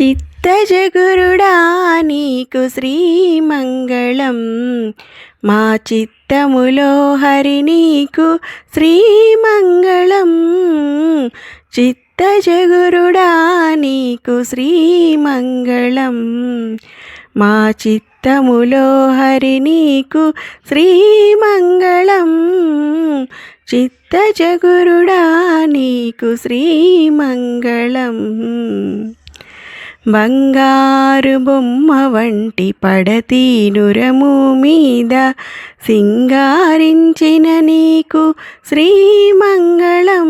చిత్తజగురుడా నీకు శ్రీమంగళం. మా చిత్తములో హరి నీకు శ్రీమంగళం. చిత్తజగురుడా నీకు శ్రీమంగళం. మా చిత్తములో హరి నీకు శ్రీమంగళం. చిత్తజగురుడా నీకు శ్రీమంగళం. బంగారు బొమ్మ వంటి పడతీనురము మీద సింగారించిన నీకు శ్రీమంగళం.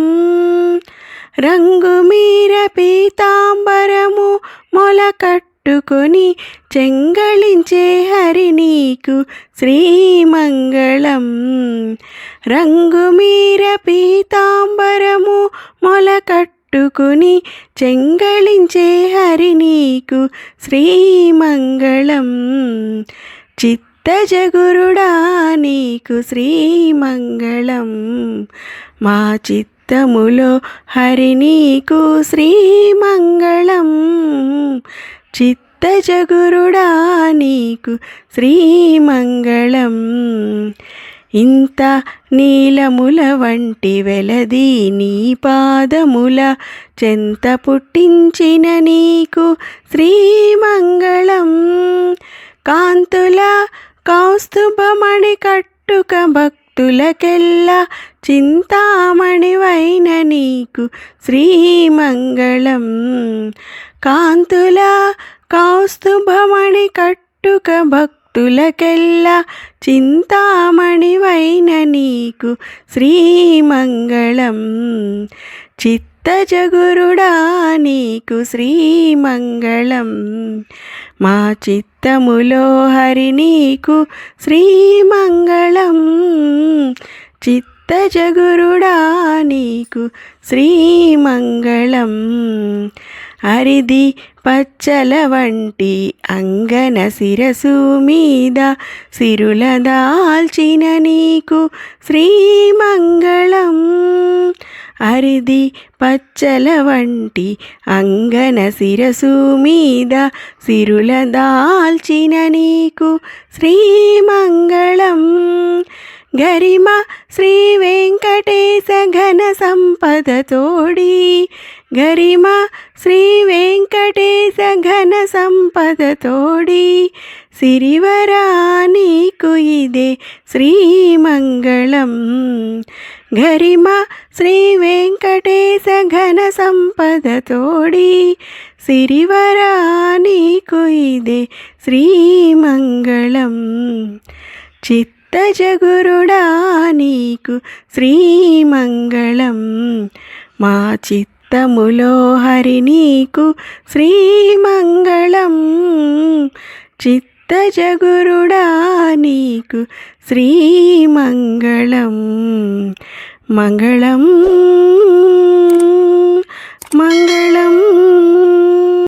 రంగు మీర పీతాంబరము మొలకట్టుకొని చెంగళించే హరి నీకు శ్రీమంగళం. రంగు మీర పీతాంబరము పట్టుకుని చెంగళించే హరి నీకు శ్రీమంగళం. చిత్తజగురుడా నీకు శ్రీమంగళం. మా చిత్తములో హరి నీకు శ్రీమంగళం. చిత్తజగురుడా నీకు శ్రీమంగళం. ఇంత నీలముల వంటి వెలది నీ పాదముల చెంత పుట్టించిన నీకు శ్రీమంగళం. కాంతుల కౌస్తుభమణి కట్టుక భక్తులకెల్లా చింతామణివైన నీకు శ్రీమంగళం. కాంతుల కౌస్తుభమణి కట్టుక భక్తులకెల్లా చింతామణివైన నీకు శ్రీమంగళం. చిత్తజగురుడా నీకు శ్రీమంగళం. మా చిత్తములో హరి నీకు శ్రీమంగళం. చిత్తజగురుడా నీకు శ్రీమంగళం. అరిది పచ్చల వంటి అంగన శిరసు మీద సిరుల దాల్చిన నీకు శ్రీమంగళం. అరిది పచ్చల వంటి అంగన శిరసు మీద సిరుల దాల్చిన నీకు శ్రీమంగళం గరిమ శ్రీ వెంకటేశ ఘన సంపద తోడి. గరిమ శ్రీ వెంకటేశ ఘన సంపద తోడి. సిరివరా నీకు ఇదే శ్రీమంగళం. గరిమ శ్రీ వెంకటేశ ఘన సంపద తోడి. సిరివరా నీకు ఇదే శ్రీమంగళం. చిత్ చిత్తజగురుడా నీకు శ్రీమంగళం. మా చిత్తములో హరి నీకు శ్రీమంగళం. చిత్తజగురుడా నీకు శ్రీమంగళం. మంగళం మంగళం.